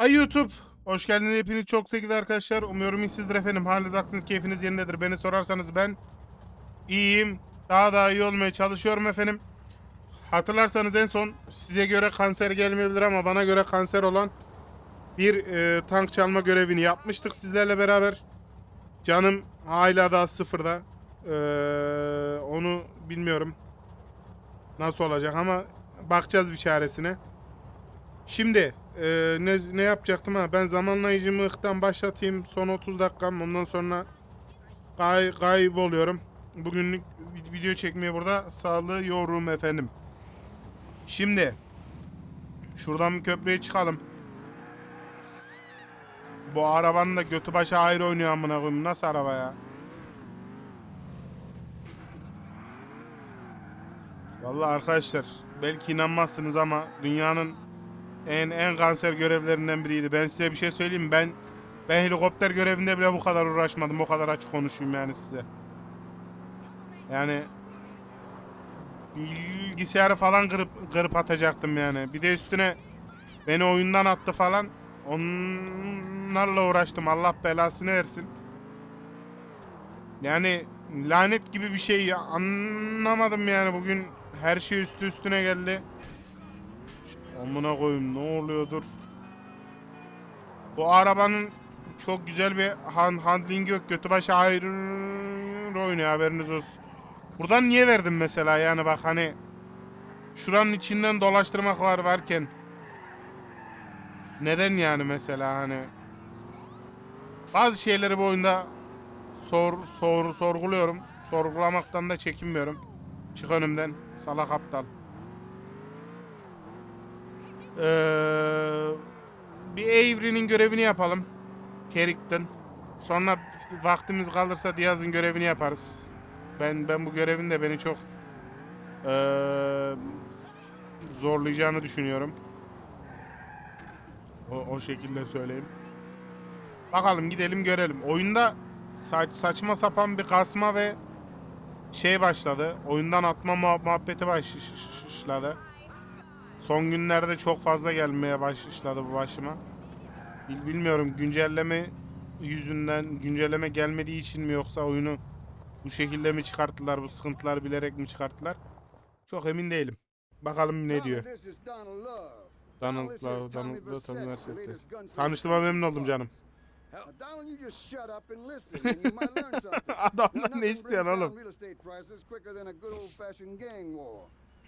Hay YouTube. Hoş geldiniz hepiniz çok sevgili arkadaşlar. Umuyorum iyisinizdir efendim. Haliniz aklınız keyfiniz yerindedir. Beni sorarsanız ben iyiyim. Daha da iyi olmaya çalışıyorum efendim. Hatırlarsanız en son size göre kanser gelmeyebilir ama bana göre kanser olan bir e, tank çalma görevini yapmıştık sizlerle beraber. Canım hala daha sıfırda. Ee, onu bilmiyorum nasıl olacak ama bakacağız bir çaresine. Şimdi e, ne, ne yapacaktım ha? Ben zamanlayıcımı ıhtan başlatayım. Son 30 dakikam. Ondan sonra kay, kayboluyorum. Bugünlük vi- video çekmeye burada sağlıyorum efendim. Şimdi şuradan köprüye çıkalım. Bu arabanın da götü başı ayrı oynuyor amına koyayım. Nasıl araba ya? Vallahi arkadaşlar belki inanmazsınız ama dünyanın en en kanser görevlerinden biriydi. Ben size bir şey söyleyeyim? Ben ben helikopter görevinde bile bu kadar uğraşmadım. O kadar açık konuşayım yani size. Yani bilgisayarı falan kırıp kırıp atacaktım yani. Bir de üstüne beni oyundan attı falan. Onlarla uğraştım. Allah belasını versin. Yani lanet gibi bir şey. Anlamadım yani bugün her şey üstü üstüne geldi. Amına koyayım ne oluyor dur. Bu arabanın çok güzel bir han handlingi yok. Götü başı ayrı oynuyor haberiniz olsun. Buradan niye verdim mesela yani bak hani şuranın içinden dolaştırmak var varken neden yani mesela hani bazı şeyleri bu oyunda sor, sor sorguluyorum. Sorgulamaktan da çekinmiyorum. Çık önümden salak aptal. Ee, bir Avery'nin görevini yapalım. Carrick'ten. Sonra vaktimiz kalırsa Diaz'ın görevini yaparız. Ben ben bu görevin de beni çok ee, zorlayacağını düşünüyorum. O, o şekilde söyleyeyim. Bakalım gidelim görelim. Oyunda saç, saçma sapan bir kasma ve şey başladı. Oyundan atma muha- muhabbeti başladı. Son günlerde çok fazla gelmeye başladı bu başıma. Bil- Bilmiyorum güncelleme yüzünden güncelleme gelmediği için mi yoksa oyunu bu şekilde mi çıkarttılar bu sıkıntıları bilerek mi çıkarttılar? Çok emin değilim. Bakalım ne diyor. Donald Love, Donald Love Üniversitesi. Tanıştığıma memnun oldum canım. Adamdan ne istiyorsun oğlum?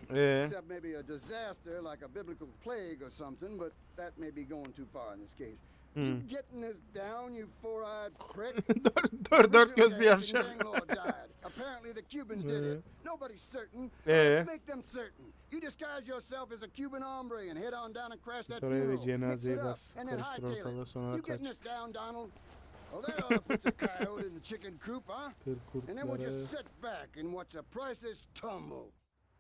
Down real estate prices quicker than a good old-fashioned gang war. Ee, Except maybe a disaster like a biblical plague or something, but that may be going too far in this case. You hmm. getting this down, you four-eyed prick? dört yavşak. died. Apparently the Cubans did it. Nobody's certain. Let's make them certain. You disguise yourself as a Cuban hombre and head on down and crash that Oraya funeral. Mix cenazeyi it up, bas. and then Karıştır ortalığı sonra You getting this down, Donald? Well, that ought to put the coyote in the chicken coop, huh? And then we'll just sit back and watch the prices tumble.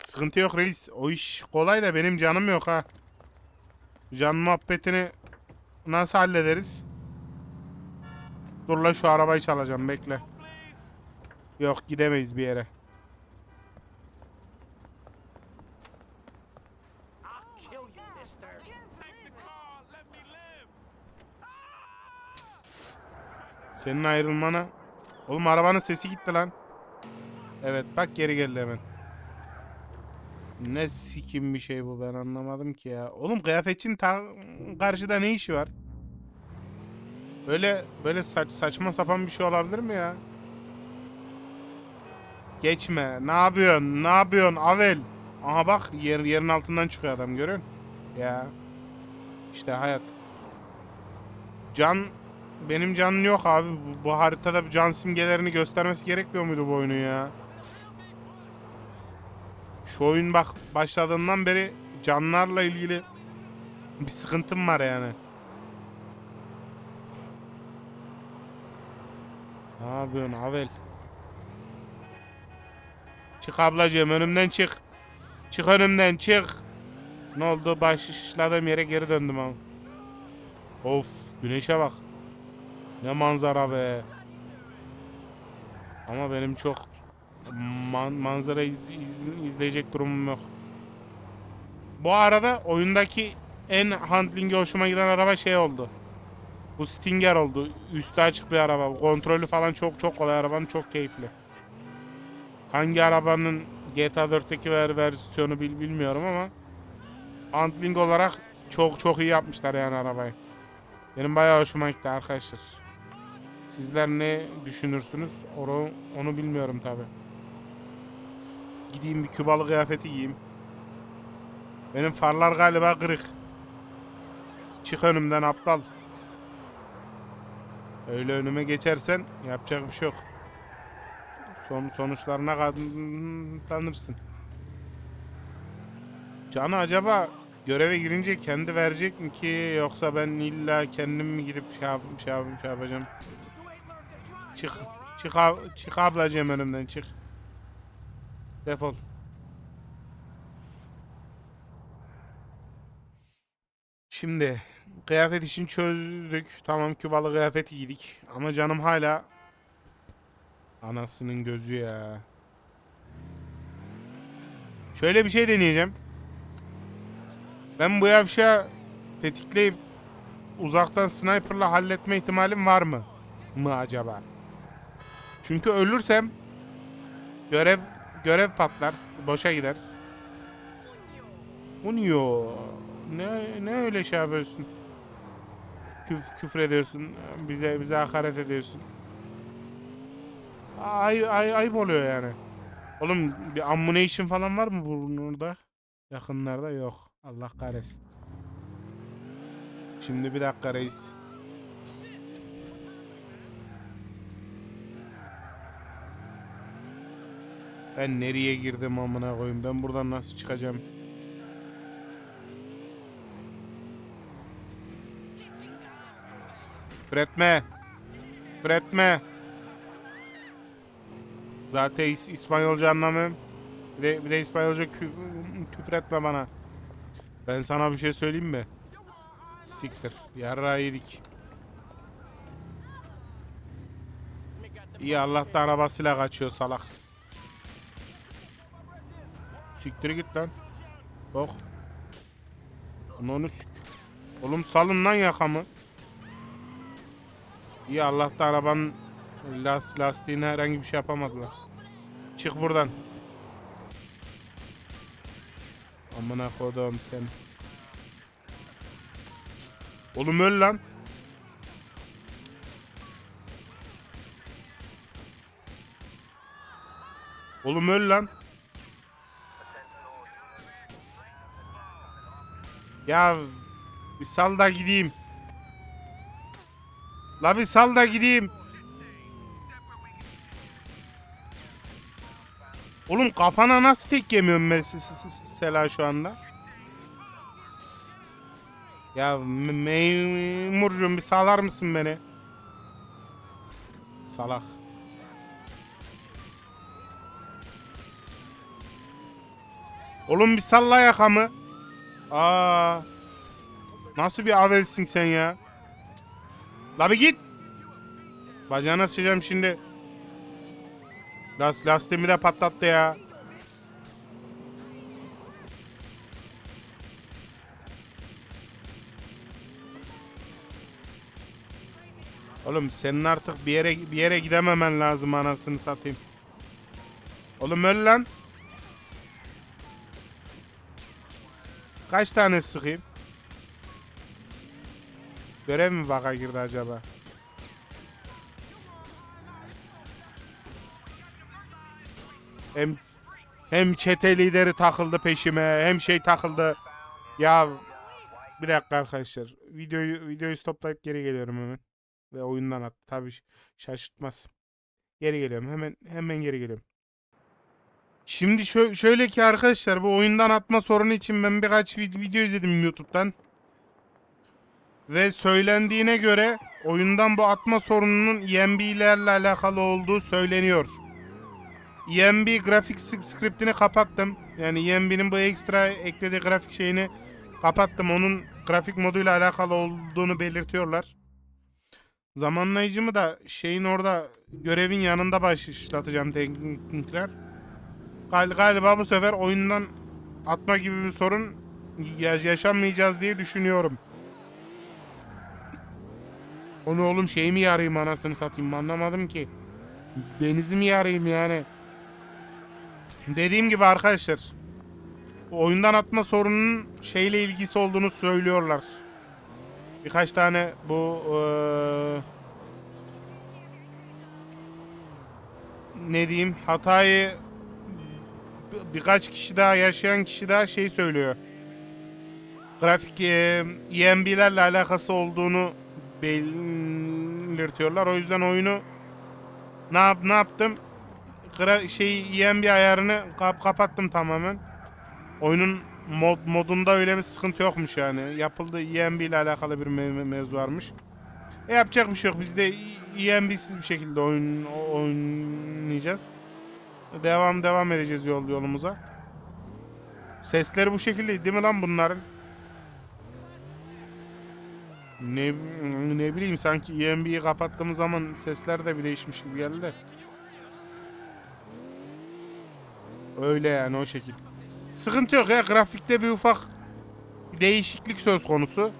Sıkıntı yok reis. O iş kolay da benim canım yok ha. Can muhabbetini nasıl hallederiz? Dur la şu arabayı çalacağım bekle. Yok gidemeyiz bir yere. Senin ayrılmana... Oğlum arabanın sesi gitti lan. Evet bak geri geldi hemen. Ne sikim bir şey bu ben anlamadım ki ya. Oğlum kıyafetçinin ta karşıda ne işi var? Böyle böyle saç, saçma sapan bir şey olabilir mi ya? Geçme. Ne yapıyorsun? Ne yapıyorsun? Avel. Aha bak yer, yerin altından çıkıyor adam musun? Ya. İşte hayat. Can benim canım yok abi. Bu, bu haritada can simgelerini göstermesi gerekmiyor muydu bu oyunun ya? Şu oyun bak başladığından beri canlarla ilgili bir sıkıntım var yani. Ne yapıyorsun Avel? Çık ablacığım önümden çık. Çık önümden çık. Ne oldu? Baş şişladığım yere geri döndüm ama. Of güneşe bak. Ne manzara be. Ama benim çok man manzara iz- iz- izleyecek durumum yok. Bu arada oyundaki en handlingi hoşuma giden araba şey oldu. Bu Stinger oldu. Üstü açık bir araba. Kontrolü falan çok çok kolay arabanın çok keyifli. Hangi arabanın GTA 4'teki ver versiyonu bil, bilmiyorum ama handling olarak çok çok iyi yapmışlar yani arabayı. Benim bayağı hoşuma gitti arkadaşlar. Sizler ne düşünürsünüz? Onu, onu bilmiyorum tabi. Gideyim bir Kübalı kıyafeti giyeyim. Benim farlar galiba kırık. Çık önümden aptal. Öyle önüme geçersen yapacak bir şey yok. Son sonuçlarına katlanırsın. Canı acaba göreve girince kendi verecek mi ki yoksa ben illa kendim mi gidip şey, yap, şey, yap, şey yapacağım? Çık. Çık, çık ablacığım önümden çık. Defol. Şimdi kıyafet için çözdük. Tamam Kübalı kıyafet giydik. Ama canım hala anasının gözü ya. Şöyle bir şey deneyeceğim. Ben bu yavşağı tetikleyip uzaktan sniperla halletme ihtimalim var mı? Mı acaba? Çünkü ölürsem görev görev patlar, boşa gider. Unyo. Ne ne öyle şey yapıyorsun? Küf, küfür ediyorsun. Bize bize hakaret ediyorsun. Ay ay ayıp oluyor yani. Oğlum bir ammunition falan var mı burada? Yakınlarda yok. Allah kahretsin. Şimdi bir dakika reis. Ben nereye girdim amına koyayım? Ben buradan nasıl çıkacağım? Üretme. Üretme. Zaten İs- İspanyolca anlamıyorum. Bir de, bir de İspanyolca kü- küfür etme bana. Ben sana bir şey söyleyeyim mi? Siktir. Yarra yedik. İyi Allah'tan arabasıyla kaçıyor salak. Siktir git lan. Bak. Onu sik. Oğlum salın lan yakamı. İyi Allah'tan arabanın las lastiğine herhangi bir şey yapamadılar. Çık buradan. Amına kodum sen. Oğlum öl lan. Oğlum öl lan. Ya bir sal da gideyim. La bir sal da gideyim. Oğlum kafana nasıl tek yemiyorum ben s- s- s- Sela şu anda? Ya me- memurcuğum bir sağlar mısın beni? Salak. Oğlum bir salla yakamı. Aa. Nasıl bir avelsin sen ya? La bir git. Bacağına sıçacağım şimdi. Las lastiğimi de patlattı ya. Oğlum senin artık bir yere bir yere gidememen lazım anasını satayım. Oğlum öl lan. Kaç tane sıkayım? Görev mi baka girdi acaba? Hem hem çete lideri takıldı peşime, hem şey takıldı. Ya bir dakika arkadaşlar. Videoyu videoyu stoplayıp geri geliyorum hemen. Ve oyundan at. Tabii şaşırtmaz. Geri geliyorum. Hemen hemen geri geliyorum. Şimdi şö- şöyle ki arkadaşlar bu oyundan atma sorunu için ben birkaç vid- video izledim YouTube'dan. Ve söylendiğine göre oyundan bu atma sorununun EMB'lerle alakalı olduğu söyleniyor. EMB grafik scriptini kapattım. Yani EMB'nin bu ekstra eklediği grafik şeyini kapattım. Onun grafik moduyla alakalı olduğunu belirtiyorlar. Zamanlayıcımı da şeyin orada görevin yanında başlatacağım teknikler. Gal- galiba bu sefer oyundan atma gibi bir sorun ya- yaşamayacağız diye düşünüyorum. Onu oğlum şey mi yarayım anasını satayım anlamadım ki. Denizi mi yarayım yani? Dediğim gibi arkadaşlar. Oyundan atma sorununun şeyle ilgisi olduğunu söylüyorlar. Birkaç tane bu eee, ne diyeyim hatayı birkaç kişi daha yaşayan kişi daha şey söylüyor. Grafik eee, EMB'lerle alakası olduğunu belirtiyorlar. O yüzden oyunu ne yap ne yaptım? Gra şey EMB ayarını kap kapattım tamamen. Oyunun mod modunda öyle bir sıkıntı yokmuş yani. Yapıldığı EMB ile alakalı bir me- me- mevzu varmış. E yapacak bir şey yok. Biz de EMB'siz bir şekilde oyun oynayacağız. Devam devam edeceğiz yol yolumuza. Sesleri bu şekilde değil mi lan bunların? Ne ne bileyim sanki EMB'yi kapattığımız zaman sesler de bir değişmiş gibi geldi. Öyle yani o şekil. Sıkıntı yok ya grafikte bir ufak değişiklik söz konusu.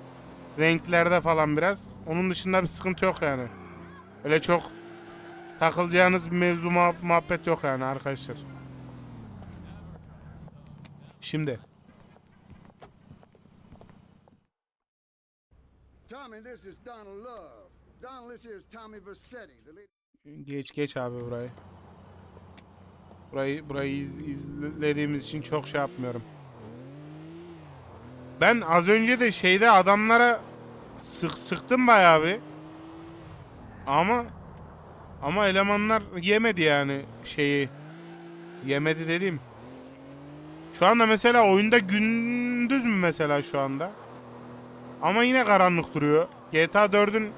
Renklerde falan biraz. Onun dışında bir sıkıntı yok yani. Öyle çok takılacağınız bir mevzu muhab- muhabbet yok yani arkadaşlar. Şimdi Tommy, this is Donald Love. Donald, this is Tommy Versetti, geç geç abi burayı. Burayı burayı iz- izlediğimiz için çok şey yapmıyorum. Ben az önce de şeyde adamlara sık sıktım bayağı bir. Ama ama elemanlar yemedi yani şeyi. Yemedi dedim. Şu anda mesela oyunda gündüz mü mesela şu anda? Ama yine karanlık duruyor. GTA 4'ün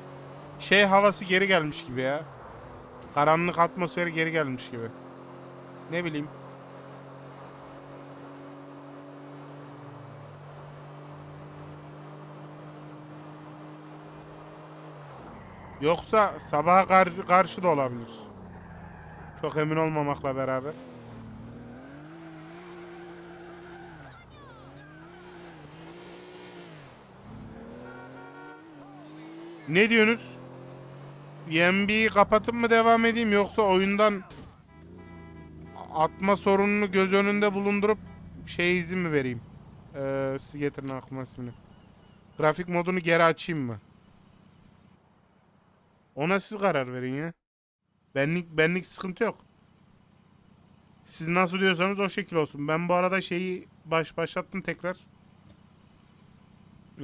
şey havası geri gelmiş gibi ya. Karanlık atmosferi geri gelmiş gibi. Ne bileyim. Yoksa sabaha kar- karşı da olabilir. Çok emin olmamakla beraber. Ne diyorsunuz? YMB'yi kapatıp mı devam edeyim yoksa oyundan atma sorununu göz önünde bulundurup şey izin mi vereyim? Ee, siz getirin aklıma ismini. Grafik modunu geri açayım mı? Ona siz karar verin ya. Benlik benlik sıkıntı yok. Siz nasıl diyorsanız o şekil olsun. Ben bu arada şeyi baş başlattım tekrar.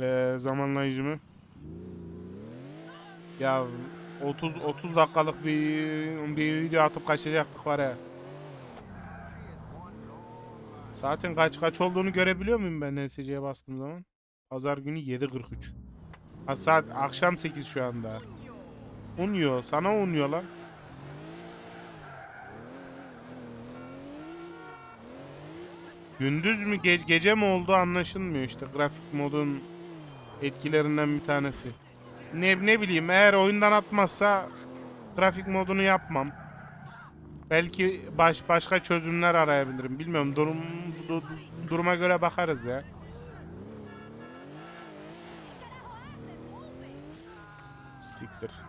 Ee, zamanlayıcımı. Ya 30 30 dakikalık bir bir video atıp kaçacaktık var ya. Zaten kaç kaç olduğunu görebiliyor muyum ben NSC'ye bastığım zaman? Pazar günü 7.43. Ha saat akşam 8 şu anda. Unuyor. Sana unuyor lan. Gündüz mü ge- gece mi oldu anlaşılmıyor işte grafik modun etkilerinden bir tanesi. Ne ne bileyim eğer oyundan atmazsa grafik modunu yapmam. Belki baş başka çözümler arayabilirim. Bilmiyorum durum du- duruma göre bakarız ya. Siktir.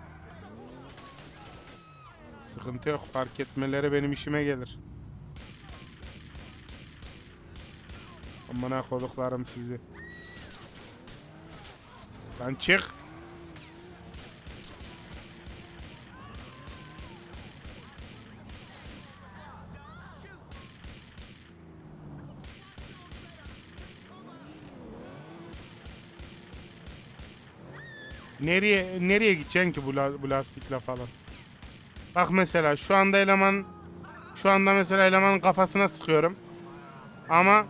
Sıkıntı yok. Fark etmeleri benim işime gelir. Amına koduklarım sizi. Lan çık. Nereye nereye gideceksin ki bu, bu lastikle falan? Bak mesela şu anda eleman şu anda mesela elemanın kafasına sıkıyorum. Ama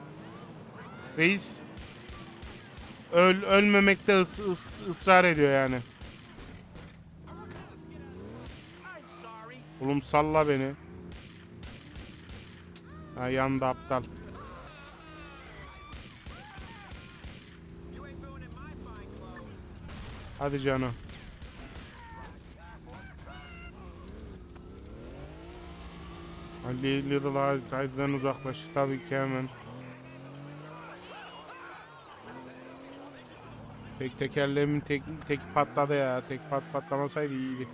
reis öl ölmemekte ıs- ıs- ısrar ediyor yani. Oğlum salla beni. Ha yandı aptal. Hadi canım. Ali Little Hide'den uzaklaş tabii ki hemen. Tek tekerleğimin tek, tek patladı ya. Tek pat patlamasaydı iyiydi.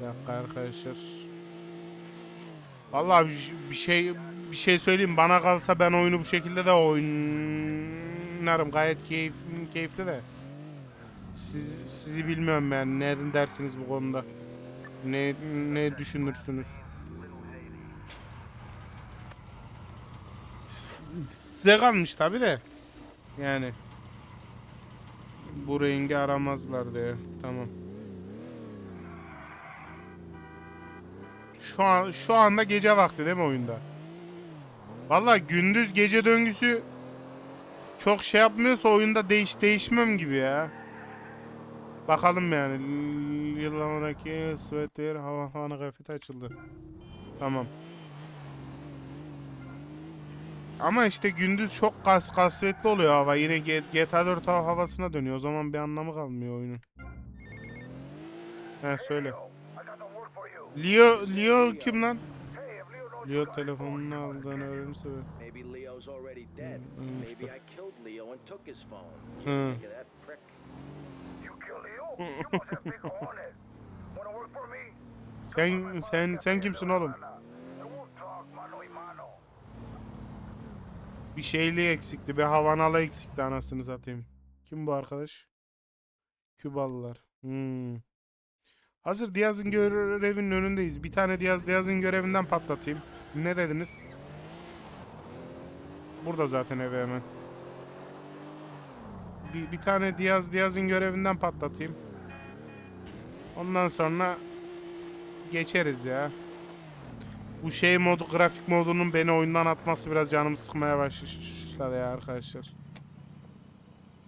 Bir dakika arkadaşlar. Vallahi bir, bir şey bir şey söyleyeyim bana kalsa ben oyunu bu şekilde de oynarım gayet keyif, keyifli de. Siz, sizi bilmiyorum yani ne dersiniz bu konuda. Ne ne düşünürsünüz? Size kalmış tabi de. Yani. Bu rengi aramazlar diye. Tamam. Şu an şu anda gece vakti değil mi oyunda? Vallahi gündüz gece döngüsü çok şey yapmıyorsa oyunda değiş değişmem gibi ya. Bakalım yani. Yıllardaki Sweater hava hava kıyafeti açıldı. Tamam. Ama işte gündüz çok kas kasvetli oluyor hava. Yine GTA 4 hava- havasına dönüyor. O zaman bir anlamı kalmıyor oyunun. He söyle. Leo Leo kim lan? Leo telefonunu aldığını öğrenirse ve- Maybe Leo's already dead. Hmm, Maybe. I killed Leo and took his phone. Sen sen sen kimsin oğlum? Bir şeyli eksikti. Bir havanalı eksikti anasını satayım. Kim bu arkadaş? Kübalılar. Hmm. Hazır Diaz'ın görevinin önündeyiz. Bir tane Diaz Diaz'ın görevinden patlatayım. Ne dediniz? Burada zaten evi hemen. Bir, bir tane Diaz Diaz'ın görevinden patlatayım. Ondan sonra geçeriz ya. Bu şey modu, grafik modunun beni oyundan atması biraz canımı sıkmaya başladı ya arkadaşlar.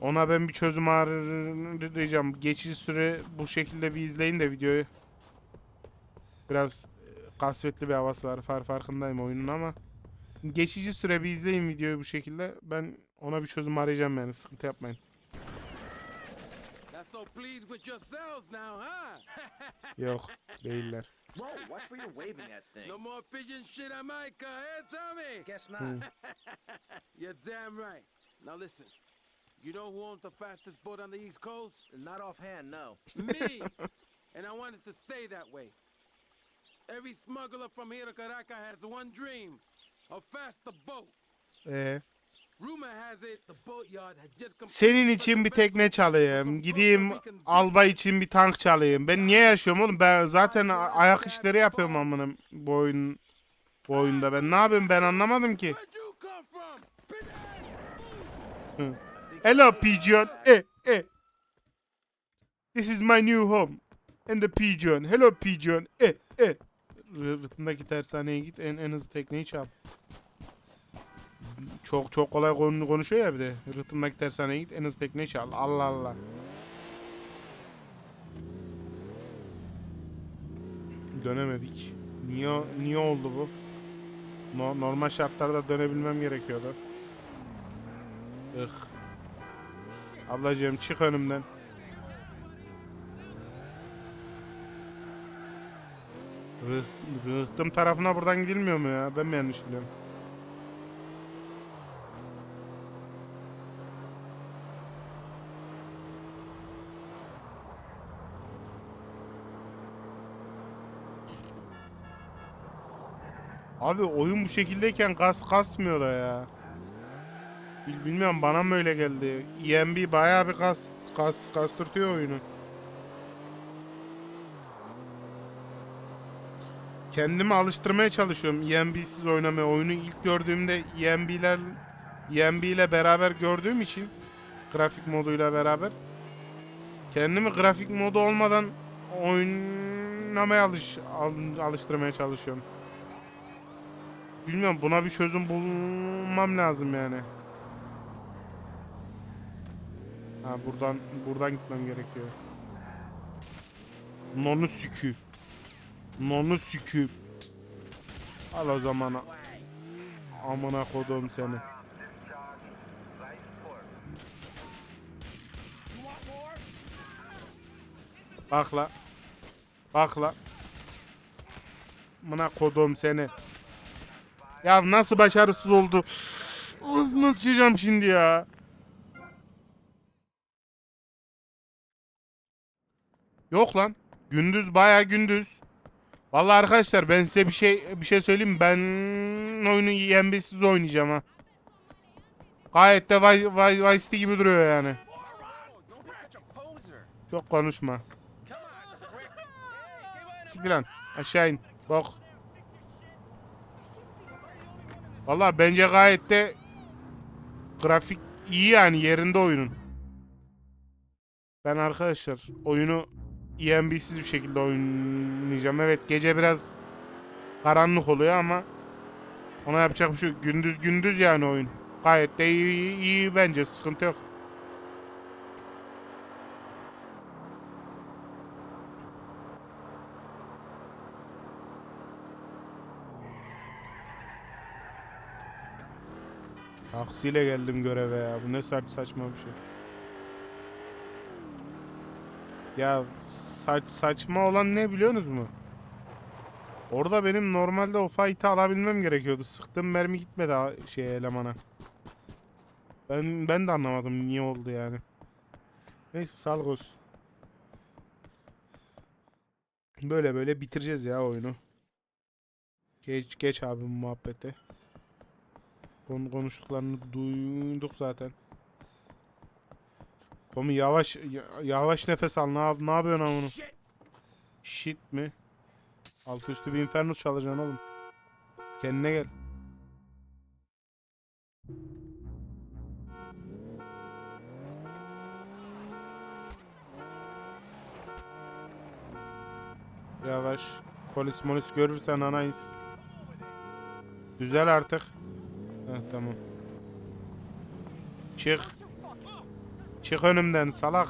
Ona ben bir çözüm arayacağım. Geçici süre bu şekilde bir izleyin de videoyu. Biraz e, kasvetli bir havası var. Far farkındayım oyunun ama. Geçici süre bir izleyin videoyu bu şekilde. Ben ona bir çözüm arayacağım yani. Sıkıntı yapmayın. Not pleased with yourselves now, huh? Yok değiller. Whoa, watch where you're waving that thing. no more pigeon shit on Micah, eh, Tommy? Guess not. Hmm. You're damn right. Now listen, you know who owns the fastest boat on the East Coast? Not offhand, no. Me. and I want it to stay that way. Every smuggler from here to Caracas has one dream: a faster boat. Ee, Senin için bir tekne çalayım. Gideyim albay için bir tank çalayım. Ben niye yaşıyorum oğlum? Ben zaten ayak işleri yapıyorum amına bu oyun bu oyunda. Ben ne yapayım ben anlamadım ki. Hello pigeon. Eh eh. This is my new home. And the pigeon. Hello pigeon. Eh eh. Rıhtımdaki tersaneye git en, en hızlı tekneyi çal. Çok çok kolay konu konuşuyor ya bir de. Rıhtımdaki tersaneye git en hızlı tekneyi çal. Allah Allah. Dönemedik. Niye niye oldu bu? No- normal şartlarda dönebilmem gerekiyordu. Ih. Ablacığım çık önümden. Rıh- Rıhtım tarafına buradan gidilmiyor mu ya? Ben mi yanlış biliyorum? Abi oyun bu şekildeyken kas kasmıyor da ya. Bil- Bilmiyorum bana mı öyle geldi. EMB bayağı bir kas kas kastırtıyor oyunu. Kendimi alıştırmaya çalışıyorum EMB'siz oynamaya. Oyunu ilk gördüğümde EMB'ler EMB ile beraber gördüğüm için grafik moduyla beraber kendimi grafik modu olmadan oynamaya alış al- alıştırmaya çalışıyorum. Bilmiyorum buna bir çözüm bulmam lazım yani. Ha buradan buradan gitmem gerekiyor. Nonu sükü. Nonu sükü. Al o zaman. Amına kodum seni. Bak la. Bak la. Amına kodum seni. Ya nasıl başarısız oldu? nasıl, çıkacağım şimdi ya? Yok lan. Gündüz baya gündüz. Vallahi arkadaşlar ben size bir şey bir şey söyleyeyim mi? Ben oyunu yenbesiz oynayacağım ha. Gayet de Vice City gibi duruyor yani. Çok konuşma. Siktir lan. Aşağı in. Bak. Vallahi bence gayet de grafik iyi yani yerinde oyunun. Ben arkadaşlar oyunu EMB'siz bir şekilde oynayacağım. Evet gece biraz karanlık oluyor ama ona yapacak bir şey yok. Gündüz gündüz yani oyun. Gayet de iyi, iyi, iyi bence sıkıntı yok. Taksiyle geldim göreve ya. Bu ne saç saçma bir şey. Ya saç saçma olan ne biliyorsunuz mu? Orada benim normalde o fight'ı alabilmem gerekiyordu. Sıktığım mermi gitmedi şeye elemana. Ben ben de anlamadım niye oldu yani. Neyse sağlık olsun. Böyle böyle bitireceğiz ya oyunu. Geç geç abi muhabbete. Konu konuştuklarını duyduk zaten. Oğlum yavaş ya- yavaş nefes al. Ne, ne yapıyorsun amına? Shit mi? Alt üstü bir Infernus çalacaksın oğlum. Kendine gel. Yavaş. Polis molis görürsen anayız. Düzel artık. Heh, tamam. Çık. Çık önümden salak.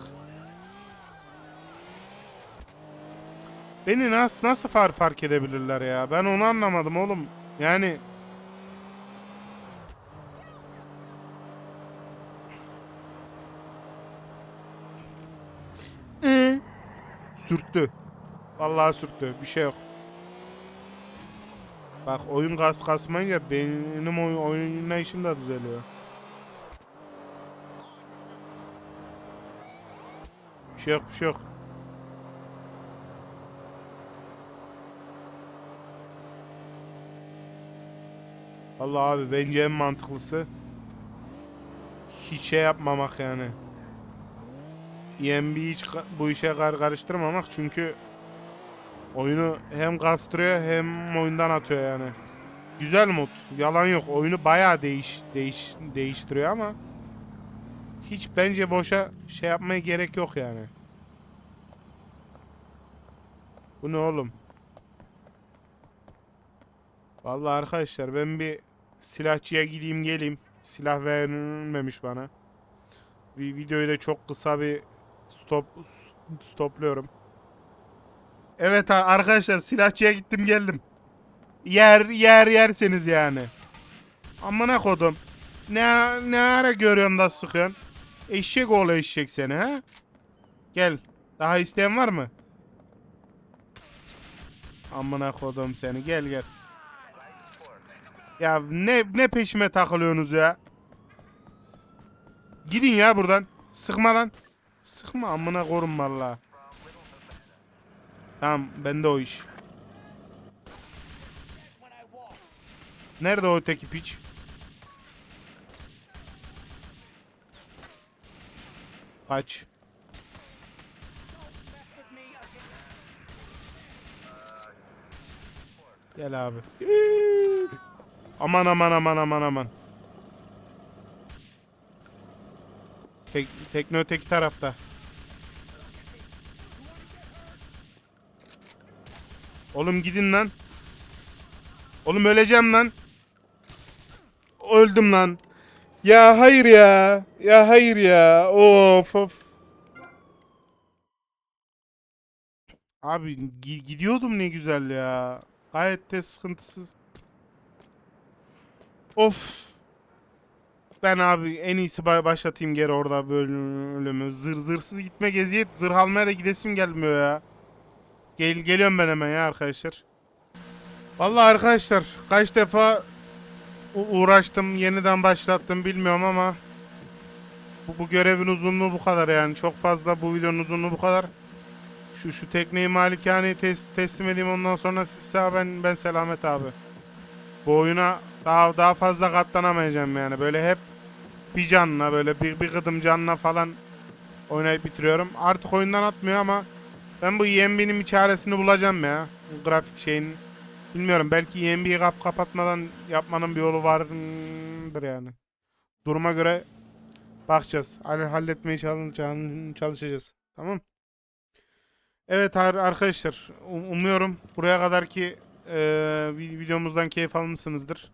Beni nasıl nasıl far fark edebilirler ya? Ben onu anlamadım oğlum. Yani sürttü. Vallahi sürttü. Bir şey yok. Bak oyun kas kasmayınca benim oyun oynayışım da düzeliyor. Bir şey yok, bir şey yok. Allah abi bence en mantıklısı hiç şey yapmamak yani. EMB hiç bu işe kar karıştırmamak çünkü oyunu hem kastırıyor hem oyundan atıyor yani. Güzel mod. Yalan yok. Oyunu bayağı değiş değiş değiştiriyor ama hiç bence boşa şey yapmaya gerek yok yani. Bu ne oğlum? Vallahi arkadaşlar ben bir silahçıya gideyim geleyim. Silah verilmemiş bana. Bir videoyu da çok kısa bir stop stopluyorum. Evet arkadaşlar silahçıya gittim geldim. Yer yer yerseniz yani. Amına kodum. Ne ne ara görüyorsun da sıkıyorsun? Eşek oğlu eşek seni ha? Gel. Daha isteyen var mı? Amına kodum seni. Gel gel. Ya ne ne peşime takılıyorsunuz ya? Gidin ya buradan. Sıkma lan. Sıkma amına korum valla. Tamam bende o iş. Nerede o öteki piç? Kaç. Gel abi. Aman aman aman aman aman. Tek, tekne öteki tarafta. Oğlum gidin lan. Oğlum öleceğim lan. Öldüm lan. Ya hayır ya. Ya hayır ya. Of of. Abi gi- gidiyordum ne güzel ya. Gayet de sıkıntısız. Of. Ben abi en iyisi ba- başlatayım geri orada bölümü. Zır zırsız gitme geziyet. Zırh almaya da gidesim gelmiyor ya. Gel geliyorum ben hemen ya arkadaşlar. Vallahi arkadaşlar kaç defa uğraştım, yeniden başlattım bilmiyorum ama bu, bu görevin uzunluğu bu kadar yani. Çok fazla bu videonun uzunluğu bu kadar. Şu şu tekneyi malikane tes, teslim edeyim ondan sonra siz sağ ben ben selamet abi. Bu oyuna daha daha fazla katlanamayacağım yani. Böyle hep bir canla böyle bir, bir gıdım canla falan oynayıp bitiriyorum. Artık oyundan atmıyor ama ben bu EMB'nin bir çaresini bulacağım ya. Bu grafik şeyin. Bilmiyorum belki EMB'yi kap kapatmadan yapmanın bir yolu vardır yani. Duruma göre bakacağız. Hall- Halletmeye çalış- çalış- çalışacağız. Tamam. Evet ar- arkadaşlar um- umuyorum buraya kadarki vi- videomuzdan keyif almışsınızdır.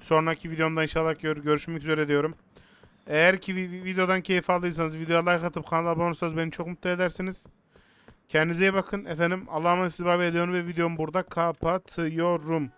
Sonraki videomda inşallah gör- görüşmek üzere diyorum. Eğer ki vi- videodan keyif aldıysanız videoya like atıp kanala abone olursanız beni çok mutlu edersiniz. Kendinize iyi bakın efendim. Allah'a emanet sizi ve videomu burada kapatıyorum.